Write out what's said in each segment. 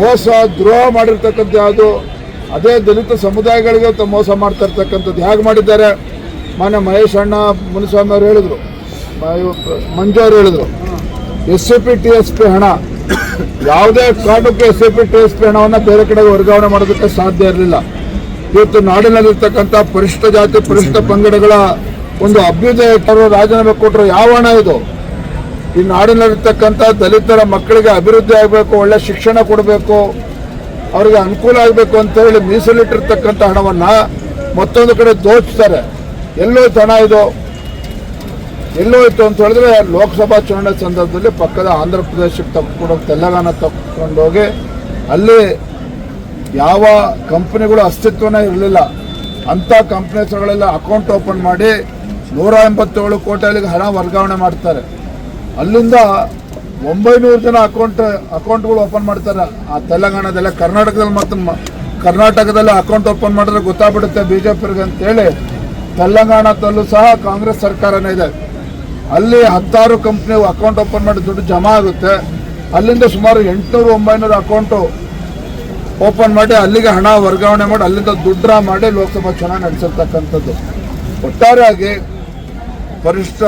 ಮೋಸ, ದ್ರೋಹ ಮಾಡಿರ್ತಕ್ಕಂಥ ಯಾವುದು, ಅದೇ ದಲಿತ ಸಮುದಾಯಗಳಿಗೆ ಮೋಸ ಮಾಡ್ತಾ ಇರ್ತಕ್ಕಂಥದ್ದು ಹೇಗೆ ಮಾಡಿದ್ದಾರೆ? ಮಾನ್ಯ ಮಹೇಶ್ ಅಣ್ಣ ಮುನಿಸ್ವಾಮಿ ಅವರು ಹೇಳಿದರು. ಮಂಜು ಅವರು ಹೇಳಿದರು. S C P T S P ಹಣ. ಯಾವುದೇ ಕಾರಣಕ್ಕೆ S C P T S P ಹಣವನ್ನು ಬೇರೆ ಕಡೆಗೆ ವರ್ಗಾವಣೆ ಮಾಡೋದಕ್ಕೆ ಸಾಧ್ಯ ಇರಲಿಲ್ಲ. ಇವತ್ತು ನಾಡಿನಲ್ಲಿರ್ತಕ್ಕಂಥ ಪರಿಶಿಷ್ಟ ಜಾತಿ, ಪರಿಶಿಷ್ಟ ಪಂಗಡಗಳ ಒಂದು ಅಭ್ಯುದಯ ರಾಜೀನಾಮೆ ಕೊಟ್ಟರು ಯಾವ ಹಣ ಇದು? ಈ ನಾಡಿನಲ್ಲಿರ್ತಕ್ಕಂಥ ದಲಿತರ ಮಕ್ಕಳಿಗೆ ಅಭಿವೃದ್ಧಿ ಆಗಬೇಕು, ಒಳ್ಳೆ ಶಿಕ್ಷಣ ಕೊಡಬೇಕು, ಅವರಿಗೆ ಅನುಕೂಲ ಆಗಬೇಕು ಅಂತ ಹೇಳಿ ಮೀಸಲಿಟ್ಟಿರ್ತಕ್ಕಂಥ ಹಣವನ್ನು ಮತ್ತೊಂದು ಕಡೆ ದೋಚ್ತಾರೆ ಎಲ್ಲೋಯ್ತು ಹಣ ಇದು ಎಲ್ಲೋಯ್ತು ಅಂತ ಹೇಳಿದ್ರೆ ಲೋಕಸಭಾ ಚುನಾವಣೆ ಸಂದರ್ಭದಲ್ಲಿ ಪಕ್ಕದ ಆಂಧ್ರ ಪ್ರದೇಶಕ್ಕೆ ತಗೊಂಡು ತೆಲಂಗಾಣ ತಗೊಂಡೋಗಿ ಅಲ್ಲಿ ಯಾವ ಕಂಪ್ನಿಗಳು ಅಸ್ತಿತ್ವನೇ ಇರಲಿಲ್ಲ. ಅಂಥ ಕಂಪ್ನೀಸ್ಗಳೆಲ್ಲ ಅಕೌಂಟ್ ಓಪನ್ ಮಾಡಿ ನೂರ ಎಂಬತ್ತೇಳು ಕೋಟಿಗಳಿಗೆ ಹಣ ವರ್ಗಾವಣೆ ಮಾಡ್ತಾರೆ. ಅಲ್ಲಿಂದ ಒಂಬೈನೂರು ಜನ ಅಕೌಂಟ್ ಅಕೌಂಟ್ಗಳು ಓಪನ್ ಮಾಡ್ತಾರೆ. ಆ ತೆಲಂಗಾಣದಲ್ಲ, ಕರ್ನಾಟಕದಲ್ಲಿ ಮತ್ತು ಕರ್ನಾಟಕದಲ್ಲಿ ಅಕೌಂಟ್ ಓಪನ್ ಮಾಡಿದ್ರೆ ಗೊತ್ತಾಗ್ಬಿಡುತ್ತೆ ಬಿ ಜೆ ಪಿಗೆ ಅಂತೇಳಿ ತೆಲಂಗಾಣದಲ್ಲೂ ಸಹ ಕಾಂಗ್ರೆಸ್ ಸರ್ಕಾರನೇ ಇದೆ. ಅಲ್ಲಿ ಹತ್ತಾರು ಕಂಪ್ನಿ ಅಕೌಂಟ್ ಓಪನ್ ಮಾಡಿ ದುಡ್ಡು ಜಮಾ ಆಗುತ್ತೆ. ಅಲ್ಲಿಂದ ಸುಮಾರು ಎಂಟುನೂರು, ಒಂಬೈನೂರು ಅಕೌಂಟು ಓಪನ್ ಮಾಡಿ ಅಲ್ಲಿಗೆ ಹಣ ವರ್ಗಾವಣೆ ಮಾಡಿ ಅಲ್ಲಿಂದ ದುಡ್ಡು ಮಾಡಿ ಲೋಕಸಭಾ ಚುನಾವಣೆ ನಡೆಸಿರ್ತಕ್ಕಂಥದ್ದು. ಒಟ್ಟಾರೆಯಾಗಿ ಪರಿಷ್ಠ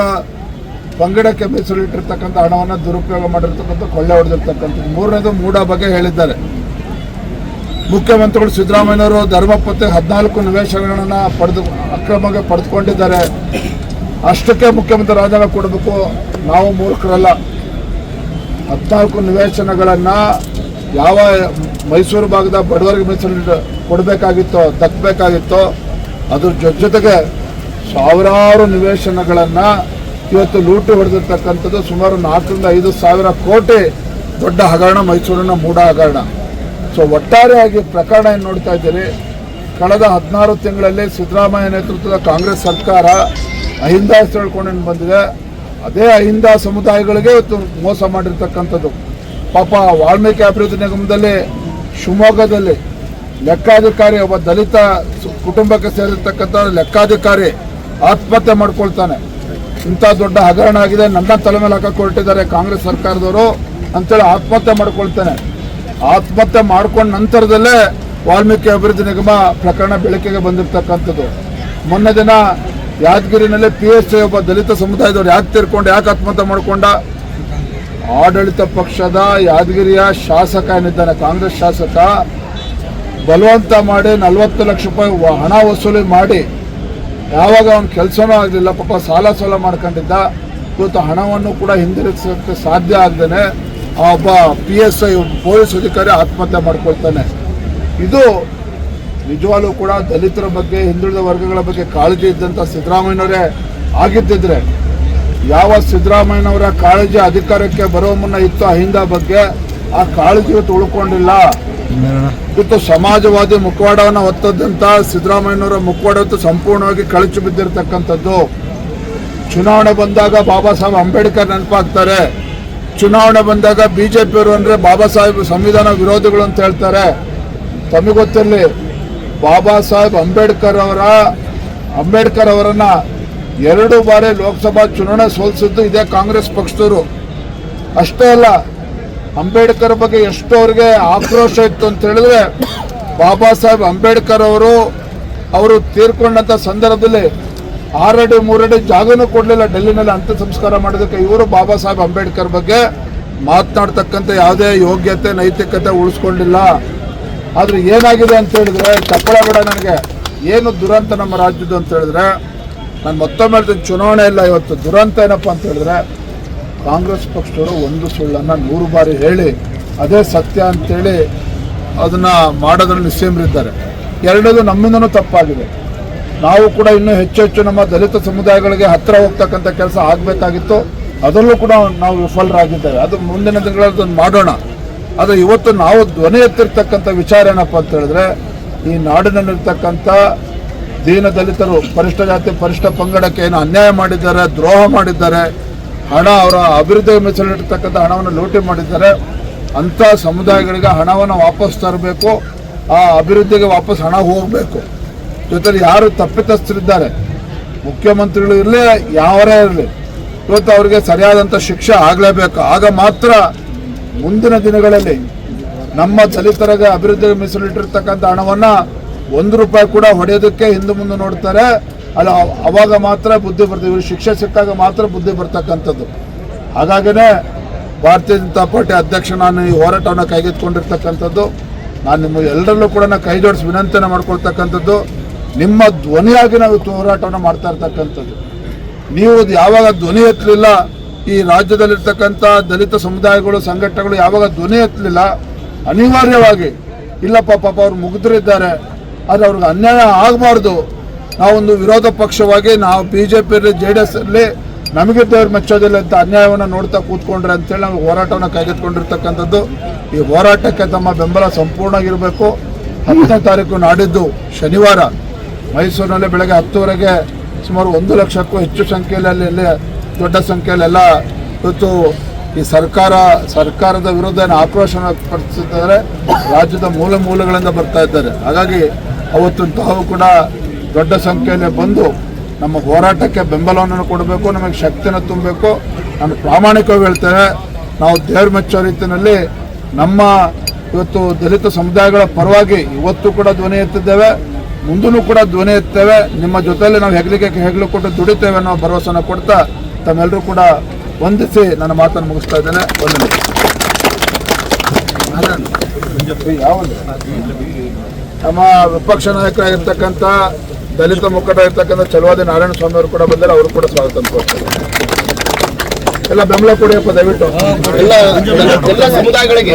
ಪಂಗಡಕ್ಕೆ ಮೀಸಲಿಟ್ಟಿರ್ತಕ್ಕಂಥ ಹಣವನ್ನು ದುರುಪಯೋಗ ಮಾಡಿರ್ತಕ್ಕಂಥ ಕೊಳ್ಳೆ ಹೊಡೆದಿರ್ತಕ್ಕಂಥದ್ದು ಮೂರನೇದು ಮೂಡ ಬಗ್ಗೆ ಹೇಳಿದ್ದಾರೆ. ಮುಖ್ಯಮಂತ್ರಿಗಳು ಸಿದ್ದರಾಮಯ್ಯನವರು ಧರ್ಮಪತ್ತೆ ಹದಿನಾಲ್ಕು ನಿವೇಶನಗಳನ್ನು ಪಡೆದು ಅಕ್ರಮವಾಗಿ ಪಡೆದುಕೊಂಡಿದ್ದಾರೆ. ಅಷ್ಟಕ್ಕೆ ಮುಖ್ಯಮಂತ್ರಿ ರಾಜೀನಾಮೆ ಕೊಡಬೇಕು. ನಾವು ಮೂರ್ಖರಲ್ಲ. ಹದಿನಾಲ್ಕು ನಿವೇಶನಗಳನ್ನು ಯಾವ ಮೈಸೂರು ಭಾಗದ ಬಡವರಿಗೆ ಮೀಸಲು ಕೊಡಬೇಕಾಗಿತ್ತೋ ದಕ್ಕಬೇಕಾಗಿತ್ತೋ ಅದ್ರ ಜೊತೆ ಜೊತೆಗೆ ಸಾವಿರಾರು ನಿವೇಶನಗಳನ್ನು ಇವತ್ತು ಲೂಟಿ ಹೊಡೆದಿರ್ತಕ್ಕಂಥದ್ದು ಸುಮಾರು ನಾಲ್ಕರಿಂದ ಐದು ಸಾವಿರ ಕೋಟಿ ದೊಡ್ಡ ಹಗರಣ ಮೈಸೂರಿನ ಮೂಡ ಹಗರಣ. ಸೊ ಒಟ್ಟಾರೆಯಾಗಿ ಪ್ರಕರಣ ಏನು ನೋಡ್ತಾ ಇದ್ದೀರಿ? ಕಳೆದ ಹದಿನಾರು ತಿಂಗಳಲ್ಲಿ ಸಿದ್ದರಾಮಯ್ಯ ನೇತೃತ್ವದ ಕಾಂಗ್ರೆಸ್ ಸರ್ಕಾರ ಅಹಿಂದ ಹೇಳ್ಕೊಂಡು ಬಂದಿದೆ? ಅದೇ ಅಹಿಂದ ಸಮುದಾಯಗಳಿಗೆ ಇವತ್ತು ಮೋಸ ಮಾಡಿರ್ತಕ್ಕಂಥದ್ದು. ಪಾಪ ವಾಲ್ಮೀಕಿ ಅಭಿವೃದ್ಧಿ ನಿಗಮದಲ್ಲಿ, ಶಿವಮೊಗ್ಗದಲ್ಲಿ ಲೆಕ್ಕಾಧಿಕಾರಿ ಒಬ್ಬ ದಲಿತ ಕುಟುಂಬಕ್ಕೆ ಸೇರಿರ್ತಕ್ಕಂಥ ಲೆಕ್ಕಾಧಿಕಾರಿ ಆತ್ಮಹತ್ಯೆ ಮಾಡ್ಕೊಳ್ತಾನೆ. ಇಂಥ ದೊಡ್ಡ ಹಗರಣ ಆಗಿದೆ, ನನ್ನ ತಲೆ ಮೇಲೆ ಹಾಕಕ್ಕೆ ಹೊರಟಿದ್ದಾರೆ ಕಾಂಗ್ರೆಸ್ ಸರ್ಕಾರದವರು ಅಂತೇಳಿ ಆತ್ಮಹತ್ಯೆ ಮಾಡ್ಕೊಳ್ತೇನೆ. ಆತ್ಮಹತ್ಯೆ ಮಾಡ್ಕೊಂಡ ನಂತರದಲ್ಲೇ ವಾಲ್ಮೀಕಿ ಅಭಿವೃದ್ಧಿ ನಿಗಮ ಪ್ರಕರಣ ಬೆಳಕಿಗೆ ಬಂದಿರತಕ್ಕಂಥದ್ದು. ಮೊನ್ನೆ ದಿನ ಯಾದಗಿರಿನಲ್ಲಿ ಪಿ ಎಸ್ ಐ ಒಬ್ಬ ದಲಿತ ಸಮುದಾಯದವ್ರು ಯಾಕೆ ತೀರ್ಕೊಂಡು, ಯಾಕೆ ಆತ್ಮಹತ್ಯೆ ಮಾಡಿಕೊಂಡ? ಆಡಳಿತ ಪಕ್ಷದ ಯಾದಗಿರಿಯ ಶಾಸಕ ಏನಿದ್ದಾನೆ, ಕಾಂಗ್ರೆಸ್ ಶಾಸಕ, ಬಲವಂತ ಮಾಡಿ ನಲವತ್ತು ಲಕ್ಷ ರೂಪಾಯಿ ಹಣ ವಸೂಲಿ ಮಾಡಿ ಯಾವಾಗ ಅವ್ನ ಕೆಲಸನೂ ಆಗಲಿಲ್ಲ, ಪಾಪ ಸಾಲ ಸಾಲ ಮಾಡ್ಕೊಂಡಿದ್ದ, ಇವತ್ತು ಹಣವನ್ನು ಕೂಡ ಹಿಂದಿರುಗಿಸೋಕ್ಕೆ ಸಾಧ್ಯ ಆಗದೇ ಆ ಒಬ್ಬ ಪಿ ಎಸ್ ಐ ಪೊಲೀಸ್ ಅಧಿಕಾರಿ ಆತ್ಮಹತ್ಯೆ ಮಾಡ್ಕೊಳ್ತಾನೆ. ಇದು ನಿಜವಾಗ್ಲೂ ಕೂಡ ದಲಿತರ ಬಗ್ಗೆ, ಹಿಂದುಳಿದ ವರ್ಗಗಳ ಬಗ್ಗೆ ಕಾಳಜಿ ಇದ್ದಂಥ ಸಿದ್ದರಾಮಯ್ಯನವರೇ ಆಗಿದ್ದಿದ್ರೆ, ಯಾವ ಸಿದ್ದರಾಮಯ್ಯನವರ ಕಾಳಜಿ ಅಧಿಕಾರಕ್ಕೆ ಬರೋ ಮುನ್ನ ಇತ್ತು ಅಹಿಂದ ಬಗ್ಗೆ, ಆ ಕಾಳಜಿ ಇವತ್ತು ಉಳ್ಕೊಂಡಿಲ್ಲ. ಇವತ್ತು ಸಮಾಜವಾದಿ ಮುಖವಾಡವನ್ನು ಹೊತ್ತದಂತ ಸಿದ್ದರಾಮಯ್ಯನವರ ಮುಖವಾಡ ಸಂಪೂರ್ಣವಾಗಿ ಕಳಚಿ ಬಿದ್ದಿರತಕ್ಕಂಥದ್ದು. ಚುನಾವಣೆ ಬಂದಾಗ ಬಾಬಾ ಸಾಹೇಬ್ ಅಂಬೇಡ್ಕರ್ ನೆನಪಾಗ್ತಾರೆ. ಚುನಾವಣೆ ಬಂದಾಗ ಬಿಜೆಪಿಯವರು ಅಂದ್ರೆ ಬಾಬಾ ಸಾಹೇಬ್ ಸಂವಿಧಾನ ವಿರೋಧಿಗಳು ಅಂತ ಹೇಳ್ತಾರೆ. ತಮಗೆ ಗೊತ್ತಿರಲಿ, ಬಾಬಾ ಸಾಹೇಬ್ ಅಂಬೇಡ್ಕರ್ ಅವರ, ಅಂಬೇಡ್ಕರ್ ಅವರನ್ನ ಎರಡು ಬಾರಿ ಲೋಕಸಭಾ ಚುನಾವಣೆ ಸೋಲಿಸಿದ್ದು ಇದೇ ಕಾಂಗ್ರೆಸ್ ಪಕ್ಷದವರು. ಅಷ್ಟೇ ಅಲ್ಲ ಅಂಬೇಡ್ಕರ್ ಬಗ್ಗೆ ಎಷ್ಟು ಅವ್ರಿಗೆ ಆಕ್ರೋಶ ಇತ್ತು ಅಂತ ಹೇಳಿದ್ರೆ, ಬಾಬಾ ಸಾಹೇಬ್ ಅಂಬೇಡ್ಕರ್ ಅವರು ಅವರು ತೀರ್ಕೊಂಡಂತ ಸಂದರ್ಭದಲ್ಲಿ ಆರಡಿ ಮೂರಡಿ ಜಾಗನೂ ಕೊಡಲಿಲ್ಲ ಡೆಲ್ಲಿನಲ್ಲಿ ಅಂತ್ಯ ಸಂಸ್ಕಾರ ಮಾಡೋದಕ್ಕೆ. ಇವರು ಬಾಬಾ ಸಾಹೇಬ್ ಅಂಬೇಡ್ಕರ್ ಬಗ್ಗೆ ಮಾತನಾಡ್ತಕ್ಕಂಥ ಯಾವುದೇ ಯೋಗ್ಯತೆ, ನೈತಿಕತೆ ಉಳಿಸ್ಕೊಂಡಿಲ್ಲ. ಆದ್ರೆ ಏನಾಗಿದೆ ಅಂತ ಹೇಳಿದ್ರೆ ಚಪ್ಪಳ ಬೇಡ ನನಗೆ. ಏನು ದುರಂತ ನಮ್ಮ ರಾಜ್ಯದ್ದು ಅಂತ ಹೇಳಿದ್ರೆ, ನಾನು ಮತ್ತೊಮ್ಮೆ ಚುನಾವಣೆ ಇಲ್ಲ ಇವತ್ತು. ದುರಂತ ಏನಪ್ಪ ಅಂತ ಹೇಳಿದ್ರೆ ಕಾಂಗ್ರೆಸ್ ಪಕ್ಷದವರು ಒಂದು ಸುಳ್ಳನ್ನು ನೂರು ಬಾರಿ ಹೇಳಿ ಅದೇ ಸತ್ಯ ಅಂತೇಳಿ ಅದನ್ನು ಮಾಡೋದ್ರಲ್ಲಿ ನಿಸ್ಸೇಮರಿದ್ದಾರೆ ಎರಡದು ನಮ್ಮಿಂದನೂ ತಪ್ಪಾಗಿದೆ. ನಾವು ಕೂಡ ಇನ್ನೂ ಹೆಚ್ಚು ಹೆಚ್ಚು ನಮ್ಮ ದಲಿತ ಸಮುದಾಯಗಳಿಗೆ ಹತ್ತಿರ ಹೋಗ್ತಕ್ಕಂಥ ಕೆಲಸ ಆಗಬೇಕಾಗಿತ್ತು. ಅದರಲ್ಲೂ ಕೂಡ ನಾವು ವಿಫಲರಾಗಿದ್ದೇವೆ. ಅದು ಮುಂದಿನ ದಿನಗಳಲ್ಲಿ ಅದನ್ನು ಮಾಡೋಣ. ಆದರೆ ಇವತ್ತು ನಾವು ಧ್ವನಿ ಎತ್ತಿರ್ತಕ್ಕಂಥ ವಿಚಾರ ಏನಪ್ಪ ಅಂತ ಹೇಳಿದ್ರೆ, ಈ ನಾಡಿನಲ್ಲಿರ್ತಕ್ಕಂಥ ದೀನ ದಲಿತರು, ಪರಿಷ್ಠ ಜಾತಿ, ಪರಿಷ್ಠ ಪಂಗಡಕ್ಕೆ ಏನು ಅನ್ಯಾಯ ಮಾಡಿದ್ದಾರೆ, ದ್ರೋಹ ಮಾಡಿದ್ದಾರೆ ಹಣ ಅವರ ಅಭಿವೃದ್ಧಿಗೆ ಮೀಸಲಿಟ್ಟಿರ್ತಕ್ಕಂಥ ಹಣವನ್ನು ಲೂಟಿ ಮಾಡಿದ್ದಾರೆ. ಅಂಥ ಸಮುದಾಯಗಳಿಗೆ ಹಣವನ್ನು ವಾಪಸ್ ತರಬೇಕು, ಆ ಅಭಿವೃದ್ಧಿಗೆ ವಾಪಸ್ ಹಣ ಹೋಗಬೇಕು. ಜೊತೆಲಿ ಯಾರು ತಪ್ಪಿತಸ್ಥರಿದ್ದಾರೆ? ಮುಖ್ಯಮಂತ್ರಿಗಳು ಇರಲಿ, ಯಾವರೇ ಇರಲಿ, ಇವತ್ತು ಅವರಿಗೆ ಸರಿಯಾದಂಥ ಶಿಕ್ಷೆ ಆಗಲೇಬೇಕು. ಆಗ ಮಾತ್ರ ಮುಂದಿನ ದಿನಗಳಲ್ಲಿ ನಮ್ಮ ದಲಿತರಿಗೆ ಅಭಿವೃದ್ಧಿಗೆ ಮೀಸಲಿಟ್ಟಿರ್ತಕ್ಕಂಥ ಹಣವನ್ನು ಒಂದು ರೂಪಾಯಿ ಕೂಡ ಹೊಡೆಯೋದಕ್ಕೆ ಹಿಂದೆ ಮುಂದೆ ನೋಡ್ತಾರೆ. ಅಲ್ಲ ಅವಾಗ ಮಾತ್ರ ಬುದ್ಧಿ ಬರ್ತದೆ ಇವರು ಶಿಕ್ಷೆ ಸಿಕ್ಕಾಗ ಮಾತ್ರ ಬುದ್ಧಿ ಬರ್ತಕ್ಕಂಥದ್ದು. ಹಾಗಾಗಿನೇ ಭಾರತೀಯ ಜನತಾ ಪಾರ್ಟಿ ಅಧ್ಯಕ್ಷ ನಾನು ಈ ಹೋರಾಟವನ್ನು ಕೈಗೆತ್ತಿಕೊಂಡಿರ್ತಕ್ಕಂಥದ್ದು, ನಾನು ನಿಮ್ಮ ಎಲ್ಲರಲ್ಲೂ ಕೂಡ ಕೈ ಜೋಡಿಸಿ ವಿನಂತಿಯನ್ನು ಮಾಡ್ಕೊಳ್ತಕ್ಕಂಥದ್ದು, ನಿಮ್ಮ ಧ್ವನಿಯಾಗಿ ನಾವು ಹೋರಾಟವನ್ನು ಮಾಡ್ತಾ ಇರ್ತಕ್ಕಂಥದ್ದು. ನೀವು ಯಾವಾಗ ಧ್ವನಿ ಎತ್ತಲಿಲ್ಲ, ಈ ರಾಜ್ಯದಲ್ಲಿರ್ತಕ್ಕಂಥ ದಲಿತ ಸಮುದಾಯಗಳು, ಸಂಘಟನೆಗಳು ಯಾವಾಗ ಧ್ವನಿ ಎತ್ತಲಿಲ್ಲ, ಅನಿವಾರ್ಯವಾಗಿ, ಇಲ್ಲಪ್ಪ ಪಾಪ ಅವ್ರು ಮುಗಿದ್ರಿದ್ದಾರೆ, ಆದರೆ ಅವ್ರಿಗೆ ಅನ್ಯಾಯ ಆಗಬಾರ್ದು ನಾವೊಂದು ವಿರೋಧ ಪಕ್ಷವಾಗಿ ನಾವು ಬಿ ಜೆ ಪಿಯಲ್ಲಿ ಜೆ ಡಿ ಎಸ್ ಅಲ್ಲಿ ನಮಗೆ ದೇವ್ರ ಮೆಚ್ಚೋದಿಲ್ಲ ಅಂತ ಅನ್ಯಾಯವನ್ನು ನೋಡ್ತಾ ಕೂತ್ಕೊಂಡ್ರೆ ಅಂತೇಳಿ ನಾವು ಹೋರಾಟವನ್ನು ಕೈಗೆತ್ತಿಕೊಂಡಿರ್ತಕ್ಕಂಥದ್ದು. ಈ ಹೋರಾಟಕ್ಕೆ ತಮ್ಮ ಬೆಂಬಲ ಸಂಪೂರ್ಣವಾಗಿರಬೇಕು. ಹತ್ತನೇ ತಾರೀಕು ನಾಡಿದ್ದು ಶನಿವಾರ. ಮೈಸೂರಿನಲ್ಲಿ ಬೆಳಗ್ಗೆ ಹತ್ತುವರೆಗೆ ಸುಮಾರು ಒಂದು ಲಕ್ಷಕ್ಕೂ ಹೆಚ್ಚು ಸಂಖ್ಯೆಯಲ್ಲಿ ಅಲ್ಲಿ ದೊಡ್ಡ ಸಂಖ್ಯೆಯಲ್ಲೆಲ್ಲ ಇವತ್ತು ಈ ಸರ್ಕಾರ, ಸರ್ಕಾರದ ವಿರುದ್ಧ ಏನು ಆಕ್ರೋಶ ವ್ಯಕ್ತಪಡಿಸಿದ್ದಾರೆ ರಾಜ್ಯದ ಮೂಲ ಮೂಲಗಳಿಂದ ಬರ್ತಾ ಇದ್ದಾರೆ. ಹಾಗಾಗಿ ಅವತ್ತು ತಾವು ಕೂಡ ದೊಡ್ಡ ಸಂಖ್ಯೆಯಲ್ಲಿ ಬಂದು ನಮ್ಮ ಹೋರಾಟಕ್ಕೆ ಬೆಂಬಲವನ್ನು ಕೊಡಬೇಕು, ನಮಗೆ ಶಕ್ತಿಯನ್ನು ತುಂಬಬೇಕು. ನಾನು ಪ್ರಾಮಾಣಿಕವಾಗಿ ಹೇಳ್ತೇವೆ ನಾವು ದೇವ್ರ ಮೆಚ್ಚುವ ರೀತಿಯಲ್ಲಿ ನಮ್ಮ ಇವತ್ತು ದಲಿತ ಸಮುದಾಯಗಳ ಪರವಾಗಿ ಇವತ್ತು ಕೂಡ ಧ್ವನಿ ಎತ್ತಿದ್ದೇವೆ ಮುಂದೂ ಕೂಡ ಧ್ವನಿ ಎತ್ತೇವೆ. ನಿಮ್ಮ ಜೊತೆಯಲ್ಲಿ ನಾವು ಹೆಗ್ಲಿಕ್ಕೆ ಹೆಗ್ಲು ಕೊಟ್ಟು ದುಡಿತೇವೆ ಅನ್ನೋ ಭರವಸೆನ ಕೊಡ್ತಾ ತಮ್ಮೆಲ್ಲರೂ ಕೂಡ ವಂದಿಸಿ ನನ್ನ ಮಾತನ್ನು ಮುಗಿಸ್ತಾ ಇದ್ದೇನೆ. ನಿಮಿಷ. ನಮ್ಮ ವಿಪಕ್ಷ ನಾಯಕರಾಗಿರ್ತಕ್ಕಂಥ ದಲಿತ ಮುಖಂಡ ಇರ್ತಕ್ಕಂಥ ಚಲುವಾದಿ ನಾರಾಯಣ ಸ್ವಾಮಿ ಅವರು ಕೂಡ ಬಂದರೆ ಅವರು ಕೂಡ ಸ್ವಾಗತ ಕೊಡ್ತಾರೆ ಎಲ್ಲ ಬೆಂಬಲ ಕೊಡಿಯಪ್ಪ ದಯವಿಟ್ಟು. ಎಲ್ಲ ಎಲ್ಲ ಸಮುದಾಯಗಳಿಗೆ.